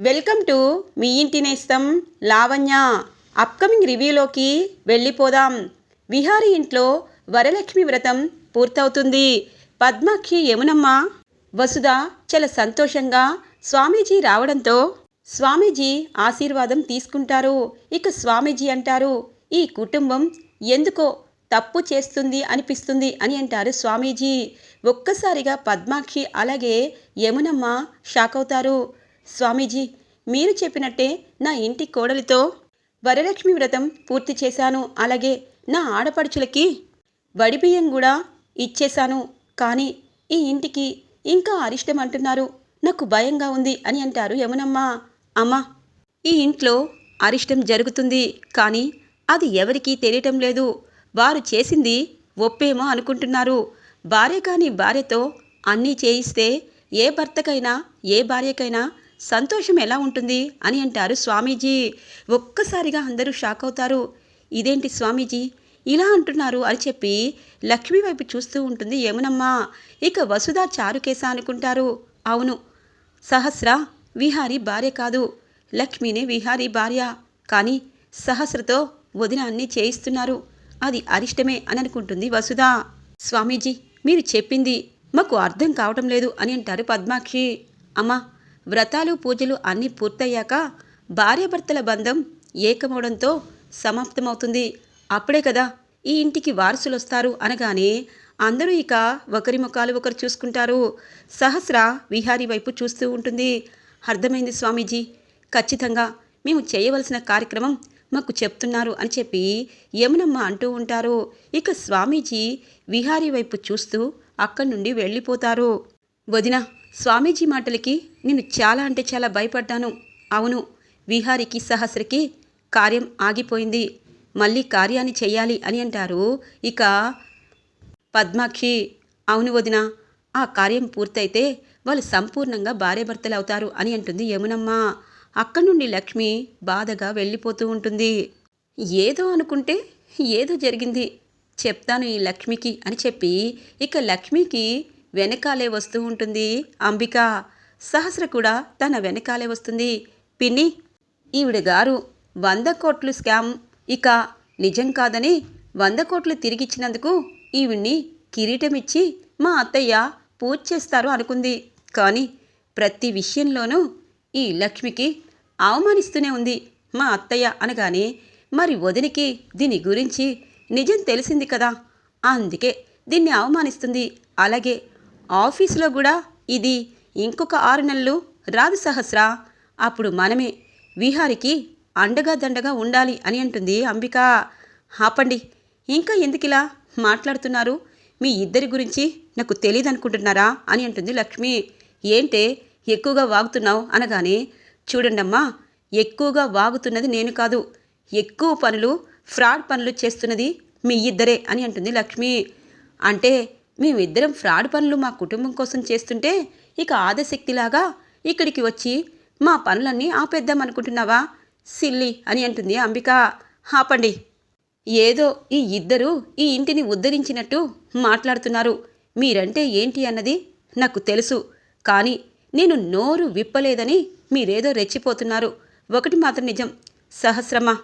Welcome to me ఇంటి నేస్తం Lavanya. Upcoming రివ్యూలోకి వెళ్ళిపోదాం. విహారీ ఇంట్లో వరలక్ష్మి వ్రతం పూర్తవుతుంది. పద్మాక్షి యమునమ్మ వసుధ చాలా సంతోషంగా స్వామీజీ రావడంతో స్వామీజీ ఆశీర్వాదం తీసుకుంటారు. ఇక స్వామీజీ అంటారు ఈ కుటుంబం ఎందుకో తప్పు చేస్తుంది అనిపిస్తుంది అని అంటారు స్వామీజీ. ఒక్కసారిగా పద్మాక్షి అలాగే యమునమ్మ షాక్ అవుతారు స్వామీజీ మీరు చెప్పినట్టే నా ఇంటి కోడలితో వరలక్ష్మి వ్రతం పూర్తి చేశాను. అలాగే నా ఆడపడుచులకి వడిబియ్యం కూడా ఇచ్చేశాను. కానీ ఈ ఇంటికి ఇంకా అరిష్టం అంటున్నారు. నాకు భయంగా ఉంది అని అంటారు యమునమ్మ. అమ్మా ఈ ఇంట్లో అరిష్టం జరుగుతుంది. కానీ అది ఎవరికీ తెలియటం లేదు. వారు చేసింది ఒప్పేమో అనుకుంటున్నారు. భార్య కాని భార్యతో అన్నీ చేయిస్తే ఏ భర్తకైనా ఏ భార్యకైనా సంతోషం ఎలా ఉంటుంది అని అంటారు స్వామీజీ. ఒక్కసారిగా అందరూ షాక్ అవుతారు. ఇదేంటి స్వామీజీ? ఇలా అంటున్నారు అని చెప్పి లక్ష్మి వైపు చూస్తూ ఉంటుంది ఏమునమ్మా ఇక వసుధ చారుకేశ అనుకుంటారు. అవును. సహస్ర విహారి భార్య కాదు. లక్ష్మినే విహారి భార్య. కానీ సహస్రతో వదిన అన్ని చేయిస్తున్నారు. అది అరిష్టమే అని అనుకుంటుంది వసుధ. స్వామీజీ మీరు చెప్పింది మాకు అర్థం కావటం లేదు అని అంటారు పద్మాక్షి. అమ్మా వ్రతాలు పూజలు అన్నీ పూర్తయ్యాక భార్యాభర్తల బంధం ఏకమవడంతో సమాప్తమవుతుంది. అప్పుడే కదా ఈ ఇంటికి వారసులు వస్తారు అనగానే అందరూ ఇక ఒకరి ముఖాలు ఒకరు చూసుకుంటారు. సహస్ర విహారీ వైపు చూస్తూ ఉంటుంది. అర్థమైంది స్వామీజీ? ఖచ్చితంగా మేము చేయవలసిన కార్యక్రమం మాకు చెప్తున్నారు అని చెప్పి యమునమ్మ అంటూ ఉంటారు. ఇక స్వామీజీ విహారీ వైపు చూస్తూ అక్కడి నుండి వెళ్ళిపోతారు. వదిన స్వామీజీ మాటలకి నేను చాలా అంటే చాలా భయపడ్డాను. అవును విహారికి సహస్రకి కార్యం ఆగిపోయింది. మళ్ళీ కార్యాన్ని చెయ్యాలి అని అంటారు. ఇక పద్మాక్షి అవును వదిన ఆ కార్యం పూర్తయితే వాళ్ళు సంపూర్ణంగా భార్యాభర్తలు అవుతారు అని అంటుంది యమునమ్మ. అక్కడి నుండి లక్ష్మి బాధగా వెళ్ళిపోతూ ఉంటుంది. ఏదో అనుకుంటే ఏదో జరిగింది చెప్తాను ఈ లక్ష్మికి అని చెప్పి ఇక లక్ష్మికి వెనకాలే వస్తూ ఉంటుంది. అంబిక సహస్ర కూడా తన వెనకాలే వస్తుంది. పిన్ని ఈవిడ గారు వంద కోట్లు స్కామ్. ఇక నిజం కాదని వంద కోట్లు తిరిగిచ్చినందుకు ఈవిడ్ని కిరీటం ఇచ్చి మా అత్తయ్య పూజ చేస్తారు అనుకుంది. కానీ ప్రతి విషయంలోనూ ఈ లక్ష్మికి అవమానిస్తూనే ఉంది మా అత్తయ్య అనగానే మరి వదినికి దీని గురించి నిజం తెలిసింది కదా. అందుకే దీన్ని అవమానిస్తుంది. అలాగే ఆఫీసులో కూడా ఇది ఇంకొక ఆరు నెలలు రాదు సహస్ర. అప్పుడు మనమే విహారికి అండగా దండగా ఉండాలి అని అంటుంది అంబిక. ఆపండి ఇంకా ఎందుకిలా మాట్లాడుతున్నారు? మీ ఇద్దరి గురించి నాకు తెలియదు అనుకుంటున్నారా అని అంటుంది లక్ష్మి. ఏంటే ఎక్కువగా వాగుతున్నావు అనగానే చూడండమ్మా ఎక్కువగా వాగుతున్నది నేను కాదు. ఎక్కువ పనులు ఫ్రాడ్ పనులు చేస్తున్నది మీ ఇద్దరే అని అంటుంది లక్ష్మి. అంటే మేమిద్దరం ఫ్రాడ్ పనులు మా కుటుంబం కోసం చేస్తుంటే ఇక ఆదశక్తిలాగా ఇక్కడికి వచ్చి మా పనులన్నీ ఆపేద్దాం అనుకుంటున్నావా? సిల్లి అని అంటుంది అంబిక. ఆపండి. ఏదో ఈ ఇద్దరు ఈ ఇంటిని ఉద్ధరించినట్టు మాట్లాడుతున్నారు. మీరంటే ఏంటి అన్నది నాకు తెలుసు. కానీ నేను నోరు విప్పలేదని మీరేదో రెచ్చిపోతున్నారు. ఒకటి మాత్రం నిజం. సహస్రమా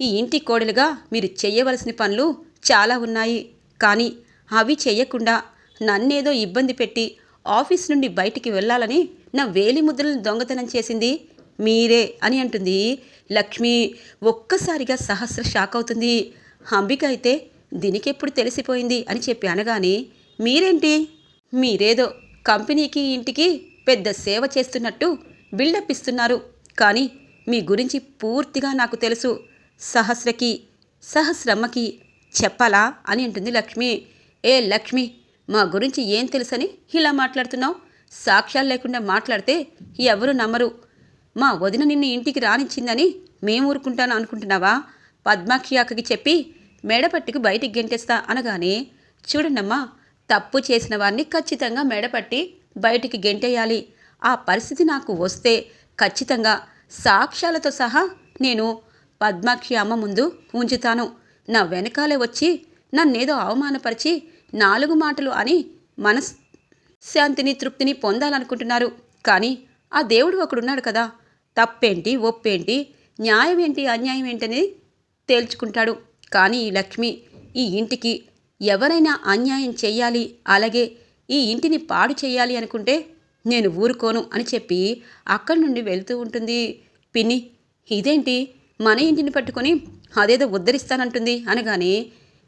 ఈ ఇంటి కోడలుగా మీరు చేయవలసిన పనులు చాలా ఉన్నాయి. కానీ అవి చేయకుండా నన్నేదో ఇబ్బంది పెట్టి ఆఫీస్ నుండి బయటికి వెళ్ళాలని నా వేలి ముద్రలను దొంగతనం చేసింది మీరే అని అంటుంది. లక్ష్మి ఒక్కసారిగా సహస్ర షాక్ అవుతుంది. అంబిక అయితే దీనికెప్పుడు తెలిసిపోయింది అని చెప్పి అనగానే మీరేంటి? మీరేదో కంపెనీకి ఇంటికి పెద్ద సేవ చేస్తున్నట్టు బిల్డప్ ఇస్తున్నారు. కానీ మీ గురించి పూర్తిగా నాకు తెలుసు. సహస్రకి సహస్రమ్మకి చెప్పాలా? అని అంటుంది లక్ష్మి. ఏ లక్ష్మి మా గురించి ఏం తెలుసని ఇలా మాట్లాడుతున్నావు? సాక్ష్యాలు లేకుండా మాట్లాడితే ఎవరు నమ్మరు. మా వదిన నిన్ను ఇంటికి రానిచ్చిందని మేము ఊరుకుంటాను అనుకుంటున్నావా? పద్మాక్షి అక్కకి చెప్పి మెడపట్టికి బయటికి గెంటేస్తా అనగానే చూడండమ్మా తప్పు చేసిన వారిని ఖచ్చితంగా మెడపట్టి బయటికి గెంటేయాలి. ఆ పరిస్థితి నాకు వస్తే ఖచ్చితంగా సాక్ష్యాలతో సహా నేను పద్మాక్షి అమ్మ ముందు ఉంచుతాను నా వెనకాలే వచ్చి నన్నేదో అవమానపరిచి నాలుగు మాటలు అని మనశ్శాంతిని తృప్తిని పొందాలనుకుంటున్నారు. కానీ ఆ దేవుడు ఒకడున్నాడు కదా. తప్పేంటి ఒప్పేంటి న్యాయం ఏంటి అన్యాయం ఏంటనేది తేల్చుకుంటాడు. కానీ ఈ లక్ష్మి ఈ ఇంటికి ఎవరైనా అన్యాయం చేయాలి అలాగే ఈ ఇంటిని పాడు చేయాలి అనుకుంటే నేను ఊరుకోను అని చెప్పి అక్కడి నుండి వెళ్తూ ఉంటుంది. పిన్ని ఇదేంటి? మన ఇంటిని పట్టుకొని అదేదో ఉద్ధరిస్తానంటుంది అనగానే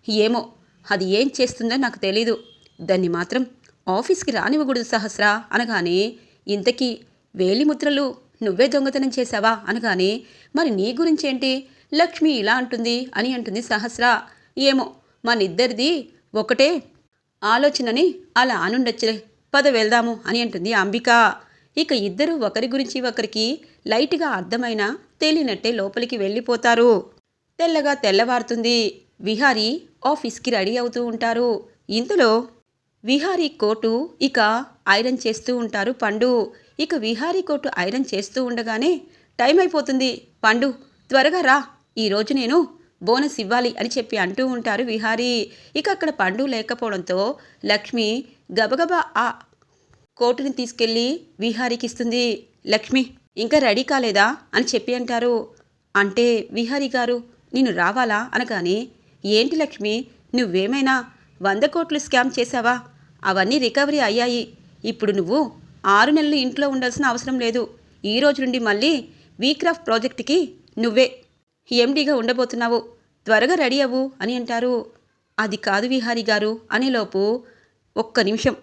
ఏమో అది ఏం చేస్తుందో నాకు తెలీదు. దాన్ని మాత్రం ఆఫీస్కి రానివ్వకూడదు సహస్రా అనగానే ఇంతకీ వేలిముద్రలు నువ్వే దొంగతనం చేశావా అనగానే మరి నీ గురించేంటి? లక్ష్మి ఇలా అంటుంది అని అంటుంది సహస్ర. ఏమో మనిద్దరిది ఒకటే ఆలోచనని అలా అనుండొచ్చులే. పద వెళ్దాము అని అంటుంది అంబిక. ఇక ఇద్దరు ఒకరి గురించి ఒకరికి లైట్గా అర్థమైనా తేలినట్టే లోపలికి వెళ్ళిపోతారు. తెల్లగా తెల్లవారుతుంది. విహారీ ఆఫీస్కి రెడీ అవుతూ ఉంటారు. ఇంతలో విహారీ కోటు ఇక ఐరన్ చేస్తూ ఉంటారు పండు. ఇక విహారీ కోటు ఐరన్ చేస్తూ ఉండగానే టైం అయిపోతుంది. పండు త్వరగా రా. ఈరోజు నేను బోనస్ ఇవ్వాలి అని చెప్పి అంటూ ఉంటారు విహారీ. ఇక అక్కడ పండు లేకపోవడంతో లక్ష్మి గబగబా ఆ కోటుని తీసుకెళ్ళి విహారీకి ఇస్తుంది. లక్ష్మి ఇంకా రెడీ కాలేదా? అని చెప్పి అంటారు. అంటే విహారీ గారు నేను రావాలా? అనగానే ఏంటి లక్ష్మి నువ్వేమైనా వంద కోట్లు స్కామ్ చేశావా? అవన్నీ రికవరీ అయ్యాయి. ఇప్పుడు నువ్వు ఆరు నెలలు ఇంట్లో ఉండాల్సిన అవసరం లేదు. ఈ రోజు నుండి మళ్ళీ వీక్రాఫ్ట్ ప్రాజెక్ట్కి నువ్వే ఎండీగా ఉండబోతున్నావు. త్వరగా రెడీ అవ్వు అని అంటారు. అది కాదు విహారీ గారు అనేలోపు ఒక్క నిమిషం.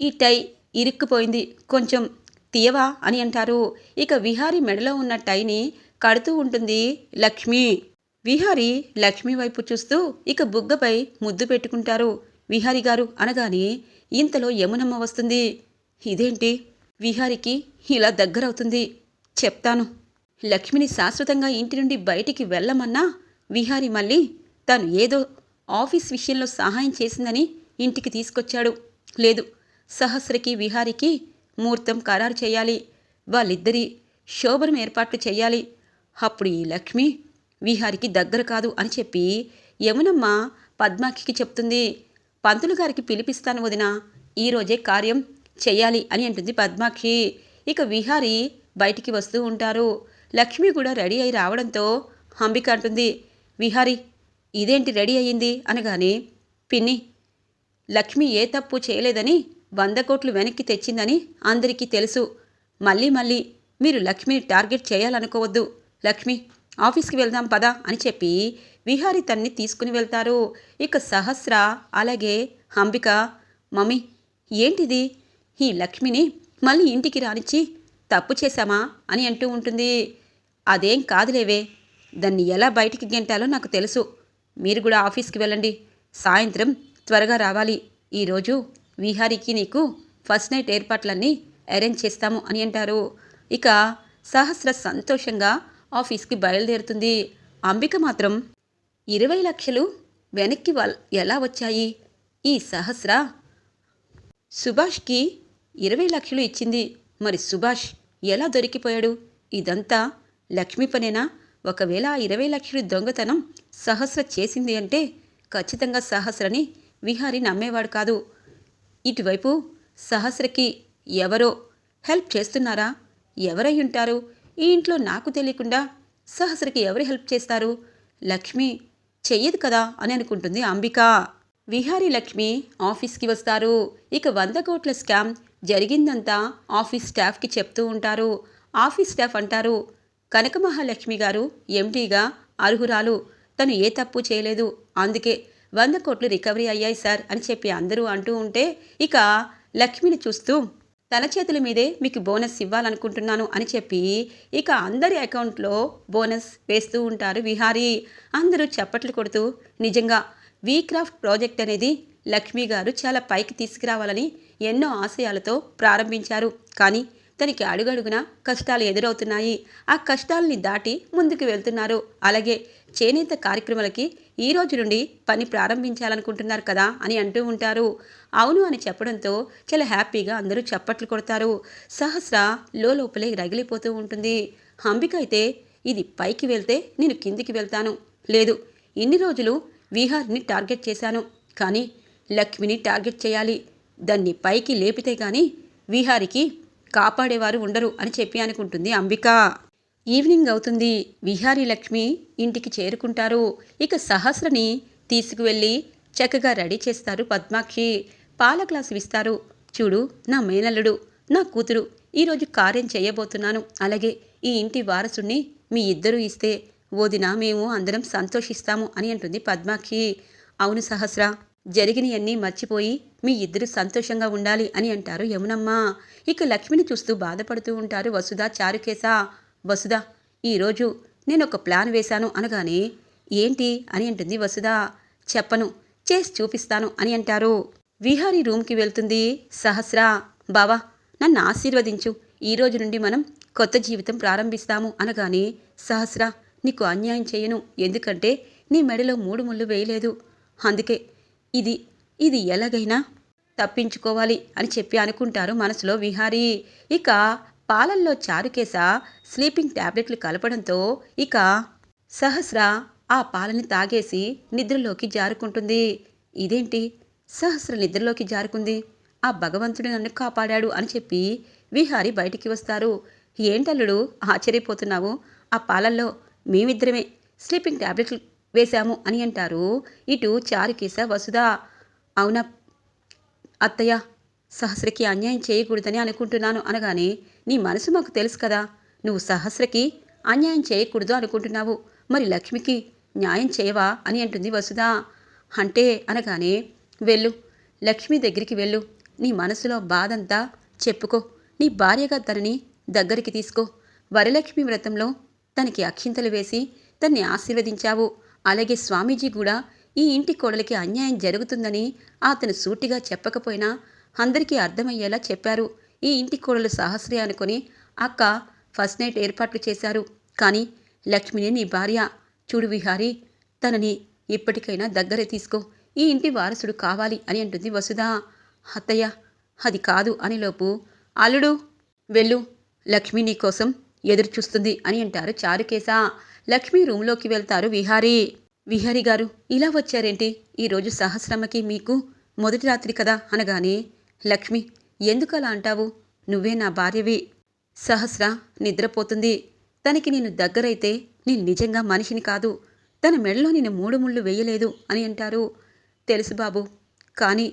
ఈ టై ఇరుక్కుపోయింది. కొంచెం తీయవా అని అంటారు. ఇక విహారీ మెడలో ఉన్న టైని కడుతూ ఉంటుంది లక్ష్మి. విహారి లక్ష్మి వైపు చూస్తూ ఇక బుగ్గపై ముద్దు పెట్టుకుంటారు. విహారి గారు అనగానే ఇంతలో యమునమ్మ వస్తుంది. ఇదేంటి? విహారికి ఇలా దగ్గరవుతుంది. చెప్తాను. లక్ష్మిని శాశ్వతంగా ఇంటి నుండి బయటికి వెళ్ళమన్నా విహారి మళ్ళీ తను ఏదో ఆఫీస్ విషయంలో సహాయం చేసిందని ఇంటికి తీసుకొచ్చాడు. లేదు సహస్రకి విహారికి ముహూర్తం ఖరారు చేయాలి. వాళ్ళిద్దరి శోభనం ఏర్పాట్లు చేయాలి. అప్పుడు ఈ లక్ష్మి విహారికి దగ్గర కాదు అని చెప్పి యమునమ్మ పద్మాకి చెప్తుంది. పంతులు గారికి పిలిపిస్తాను వదిన ఈరోజే కార్యం చెయ్యాలి అని అంటుంది పద్మాక్షి ఇక విహారి బయటికి వస్తూ ఉంటారు. లక్ష్మి కూడా రెడీ అయి రావడంతో అంబిక అంటుంది విహారి ఇదేంటి రెడీ అయ్యింది? అనగానే పిన్ని లక్ష్మి ఏ తప్పు చేయలేదని వంద కోట్లు వెనక్కి తెచ్చిందని అందరికీ తెలుసు. మళ్ళీ మళ్ళీ మీరు లక్ష్మిని టార్గెట్ చేయాలనుకోవద్దు. లక్ష్మి ఆఫీస్కి వెళ్దాం పదా అని చెప్పి విహారి తన్ని తీసుకుని వెళ్తారు. ఇక సహస్ర అలాగే అంబిక మమ్మీ ఏంటిది? ఈ లక్ష్మిని మళ్ళీ ఇంటికి రానిచ్చి తప్పు చేశామా అని అంటూ ఉంటుంది. అదేం కాదులేవే దాన్ని ఎలా బయటికి గెంటాలో నాకు తెలుసు. మీరు కూడా ఆఫీస్కి వెళ్ళండి. సాయంత్రం త్వరగా రావాలి. ఈరోజు విహారీకి నీకు ఫస్ట్ నైట్ ఏర్పాట్లన్నీ అరేంజ్ చేస్తాము అని అంటారు. ఇక సహస్ర సంతోషంగా ఆఫీస్కి బయలుదేరుతుంది. అంబిక మాత్రం ఇరవై లక్షలు వెనక్కి వల్ ఎలా వచ్చాయి? ఈ సహస్ర? సుభాష్కి ఇరవై లక్షలు ఇచ్చింది. మరి సుభాష్ ఎలా దొరికిపోయాడు? ఇదంతా లక్ష్మీ పనేనా? ఒకవేళ ఆ ఇరవై లక్షలు దొంగతనం సహస్ర చేసింది అంటే ఖచ్చితంగా సహస్రని విహారి నమ్మేవాడు కాదు. ఇటువైపు సహస్రకి ఎవరో హెల్ప్ చేస్తున్నారా? ఎవరై ఉంటారు? ఈ ఇంట్లో నాకు తెలియకుండా సహస్రకి ఎవరు హెల్ప్ చేస్తారు? లక్ష్మి చెయ్యదు కదా అని అనుకుంటుంది అంబిక. విహారీ లక్ష్మి ఆఫీస్కి వస్తారు. ఇక వంద కోట్ల స్కామ్ జరిగిందంతా ఆఫీస్ స్టాఫ్కి చెప్తూ ఉంటారు. ఆఫీస్ స్టాఫ్ అంటారు కనకమహాలక్ష్మి గారు ఎండీగా అర్హురాలు. తను ఏ తప్పు చేయలేదు. అందుకే వంద కోట్లు రికవరీ అయ్యాయి సార్ అని చెప్పి అందరూ అంటూ ఉంటే ఇక లక్ష్మిని చూస్తూ తన చేతుల మీదే మీకు బోనస్ ఇవ్వాలనుకుంటున్నాను అని చెప్పి ఇక అందరి అకౌంట్లో బోనస్ వేస్తూ ఉంటారు విహారీ. అందరూ చప్పట్లు కొడుతూ నిజంగా వీక్రాఫ్ట్ ప్రాజెక్ట్ అనేది లక్ష్మి గారు చాలా పైకి తీసుకురావాలని ఎన్నో ఆశయాలతో ప్రారంభించారు. కానీ తనకి అడుగడుగున కష్టాలు ఎదురవుతున్నాయి. ఆ కష్టాలని దాటి ముందుకు వెళ్తున్నారు. అలాగే చేనేత కార్యక్రమాలకి ఈ రోజు నుండి పని ప్రారంభించాలనుకుంటున్నారు కదా అని అంటూ ఉంటారు. అవును అని చెప్పడంతో చాలా హ్యాపీగా అందరూ చప్పట్లు కొడతారు. సహస్ర లోపలే రగిలిపోతూ ఉంటుంది. అంబిక అయితే ఇది పైకి వెళ్తే నేను కిందికి వెళ్తాను. లేదు ఇన్ని రోజులు విహార్ని టార్గెట్ చేశాను. కానీ లక్ష్మిని టార్గెట్ చేయాలి. దాన్ని పైకి లేపితే కానీ విహారికి కాపాడేవారు ఉండరు అని చెప్పి అనుకుంటుంది అంబిక. ఈవినింగ్ అవుతుంది. విహారీ లక్ష్మి ఇంటికి చేరుకుంటారు. ఇక సహస్రని తీసుకువెళ్ళి చక్కగా రెడీ చేస్తారు పద్మాక్షి. పాల గ్లాసు ఇస్తారు. చూడు నా మేనల్లుడు నా కూతురు ఈరోజు కార్యం చేయబోతున్నాను. అలాగే ఈ ఇంటి వారసుణ్ణి మీ ఇద్దరూ ఇస్తే వదిన మేము అందరం సంతోషిస్తాము అని అంటుంది పద్మాక్షి. అవును సహస్ర జరిగినవన్నీ మర్చిపోయి మీ ఇద్దరు సంతోషంగా ఉండాలి అని అంటారు యమునమ్మ. ఇక లక్ష్మిని చూస్తూ బాధపడుతూ ఉంటారు వసుధ చారుకేశ. వసుధ ఈరోజు నేను ఒక ప్లాన్ వేశాను అనగానే ఏంటి అని అంటుంది వసుధ. చెప్పను చేసి చూపిస్తాను అని అంటారు. విహారీ రూమ్కి వెళ్తుంది. సహస్ర బావా నన్ను ఆశీర్వదించు. ఈ రోజు నుండి మనం కొత్త జీవితం ప్రారంభిస్తాము అనగానే సహస్ర నీకు అన్యాయం చేయను. ఎందుకంటే నీ మెడలో మూడు ముళ్ళు వేయలేదు. అందుకే ఇది ఇది ఎలాగైనా తప్పించుకోవాలి అని చెప్పి అనుకుంటారు మనసులో విహారీ. ఇక పాలల్లో చారుకేస స్లీపింగ్ టాబ్లెట్లు కలపడంతో ఇక సహస్ర ఆ పాలని తాగేసి నిద్రలోకి జారుకుంటుంది. ఇదేంటి? సహస్ర నిద్రలోకి జారుకుంది. ఆ భగవంతుడు నన్ను కాపాడాడు అని చెప్పి విహారి బయటికి వస్తారు. ఏంటల్లుడు ఆశ్చర్యపోతున్నావు? ఆ పాలల్లో మేమిద్దరమే స్లీపింగ్ టాబ్లెట్లు వేశాము అని అంటారు. ఇటు చారుకేశ వసుధ అవునా అత్తయ్య సహస్రకి అన్యాయం చేయకూడదని అనుకుంటున్నాను అనగానే నీ మనసు మాకు తెలుసు కదా నువ్వు సహస్రకి అన్యాయం చేయకూడదు అనుకుంటున్నావు. మరి లక్ష్మికి న్యాయం చేయవా అని అంటుంది వసుధ. అంటే అనగానే వెళ్ళు లక్ష్మి దగ్గరికి వెళ్ళు. నీ మనసులో బాధంతా చెప్పుకో. నీ భార్యగా తనని దగ్గరికి తీసుకో. వరలక్ష్మి వ్రతంలో తనకి అక్షింతలు వేసి తన్ని ఆశీర్వదించావు. అలాగే స్వామీజీ కూడా ఈ ఇంటి కోడలికి అన్యాయం జరుగుతుందని అతను సూటిగా చెప్పకపోయినా అందరికీ అర్థమయ్యేలా చెప్పారు. ఈ ఇంటి కోడలు సహస్రే అనుకొని అక్క ఫస్ట్ నైట్ ఏర్పాట్లు చేశారు. కానీ లక్ష్మిని నీ భార్య చూడు విహారి తనని ఇప్పటికైనా దగ్గర తీసుకో. ఈ ఇంటి వారసుడు కావాలి అని అంటుంది వసుధ. అత్తయ్య అది కాదు అనిలోపు అల్లుడు వెళ్ళు లక్ష్మి నీ కోసం ఎదురు చూస్తుంది అని అంటారు చారుకేశ. లక్ష్మి రూమ్లోకి వెళ్తారు విహారీ. విహారీ గారు ఇలా వచ్చారేంటి? ఈరోజు సహస్రమ్మకి మీకు మొదటి రాత్రి కదా అనగానే లక్ష్మి ఎందుకు అలా అంటావు? నువ్వే నా భార్యవి. సహస్ర నిద్రపోతుంది. తనకి నేను దగ్గరైతే నేను నిజంగా మనిషిని కాదు. తన మెడలో నేను మూడు ముళ్ళు వేయలేదు అని అంటారు. తెలుసు బాబు కానీ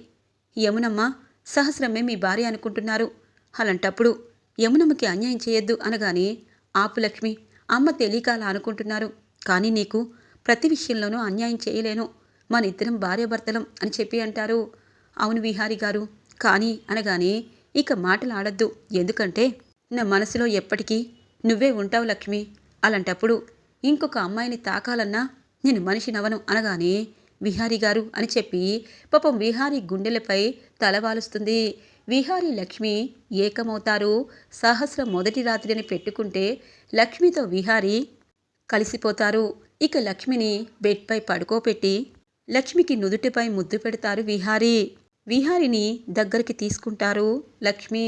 యమునమ్మ సహస్రమే మీ భార్య అనుకుంటున్నారు. అలాంటప్పుడు యమునమ్మకి అన్యాయం చేయొద్దు అనగానే ఆపు లక్ష్మి అమ్మ తెలియక అలా అనుకుంటున్నారు. కానీ నీకు ప్రతి విషయంలోనూ అన్యాయం చేయలేను. మన ఇద్దరం భార్యాభర్తలం అని చెప్పి అంటారు. అవును విహారి గారు. కానీ అనగానే ఇక మాటలు ఆడద్దు. ఎందుకంటే నా మనసులో ఎప్పటికీ నువ్వే ఉంటావు లక్ష్మి. అలాంటప్పుడు ఇంకొక అమ్మాయిని తాకాలన్నా నేను మనిషినవను అనగానే విహారీ గారు అని చెప్పి పాపం విహారీ గుండెలపై తలవాలుస్తుంది విహారీ లక్ష్మి ఏకమవుతారు. సహస్ర మొదటి రాత్రిని పెట్టుకుంటే లక్ష్మితో విహారీ కలిసిపోతారు. ఇక లక్ష్మిని బెడ్పై పడుకోపెట్టి లక్ష్మికి నుదుటిపై ముద్దు పెడతారు విహారీ. విహారిని దగ్గరికి తీసుకుంటారు లక్ష్మి.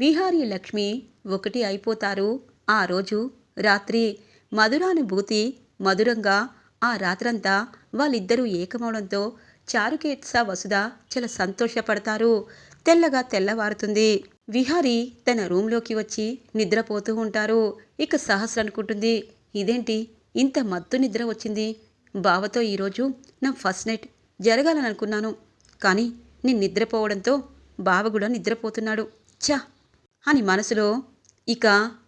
విహారీ లక్ష్మి ఒకటి అయిపోతారు. ఆ రోజు రాత్రి మధురానుభూతి మధురంగా ఆ రాత్రంతా వాళ్ళిద్దరూ ఏకమవడంతో చారుకేత్స వసుధ చాలా సంతోషపడతారు. తెల్లగా తెల్లవారుతుంది. విహారి తన రూంలోకి వచ్చి నిద్రపోతూ ఉంటారు. ఇక సహస్ర అనుకుంటుంది ఇదేంటి? ఇంత మత్తు నిద్ర వచ్చింది. బావతో ఈరోజు నా ఫస్ట్ నైట్ జరగాలని అనుకున్నాను కానీ నేను నిద్రపోవడంతో బావ కూడా నిద్రపోతున్నాడు. ఛా! అని మనసులో ఇక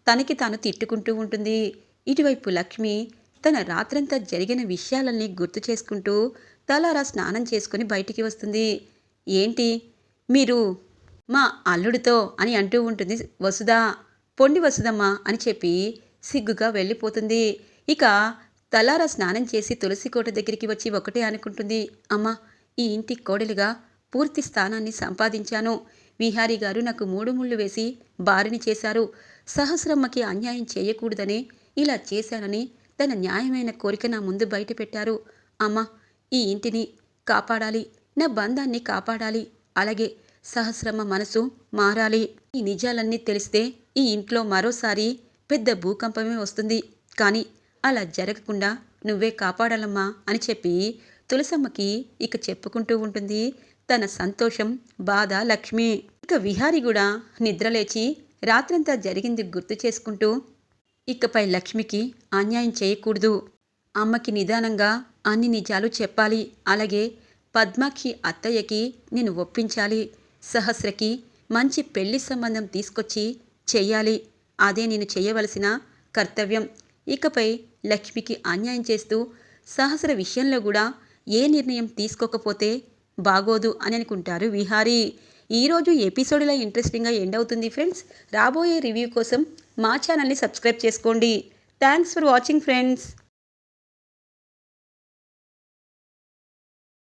తనకి తాను తిట్టుకుంటూ ఉంటుంది. ఇటువైపు లక్ష్మి తన రాత్రంతా జరిగిన విషయాలన్నీ గుర్తు చేసుకుంటూ తలారా స్నానం చేసుకుని బయటికి వస్తుంది. ఏంటి? మీరు మా అల్లుడితో అని అంటూ ఉంటుంది వసుధ. పొండి వసుదమ్మ అని చెప్పి సిగ్గుగా వెళ్ళిపోతుంది. ఇక తలారా స్నానం చేసి తులసి కోట దగ్గరికి వచ్చి ఒకటే అనుకుంటుంది. అమ్మ ఈ ఇంటి కోడలిగా పూర్తి స్థానాన్ని సంపాదించాను. విహారీ గారు నాకు మూడు ముళ్ళు వేసి బారిని చేశారు. సహస్రమ్మకి అన్యాయం చేయకూడదని ఇలా చేశానని తన న్యాయమైన కోరిక నా ముందు బయట పెట్టారు అమ్మ ఈ ఇంటిని కాపాడాలి. నా బంధాన్ని కాపాడాలి. అలాగే సహస్రమ్మ మనసు మారాలి. ఈ నిజాలన్నీ తెలిస్తే ఈ ఇంట్లో మరోసారి పెద్ద భూకంపమే వస్తుంది. కానీ అలా జరగకుండా నువ్వే కాపాడాలమ్మా అని చెప్పి తులసమ్మకి ఇక చెప్పుకుంటూ ఉంటుంది. తన సంతోషం బాధ లక్ష్మి. ఇక విహారి కూడా నిద్రలేచి రాత్రంతా జరిగింది గుర్తు చేసుకుంటూ ఇకపై లక్ష్మికి అన్యాయం చేయకూడదు. అమ్మకి నిదానంగా అన్ని నిజాలు చెప్పాలి. అలాగే పద్మకి అత్తయ్యకి నేను ఒప్పించాలి. సహస్రకి మంచి పెళ్ళి సంబంధం తీసుకొచ్చి చెయ్యాలి. అదే నేను చేయవలసిన కర్తవ్యం. ఇకపై లక్ష్మికి అన్యాయం చేస్తూ సహస్ర విషయంలో కూడా ఏ నిర్ణయం తీసుకోకపోతే బాగోదు అని అనుకుంటారు విహారీ. ఈరోజు ఎపిసోడ్ ఇలా ఇంట్రెస్టింగ్గా ఎండ్ అవుతుంది ఫ్రెండ్స్. రాబోయే రివ్యూ కోసం మా ఛానల్ని సబ్స్క్రైబ్ చేసుకోండి. Thanks for watching friends.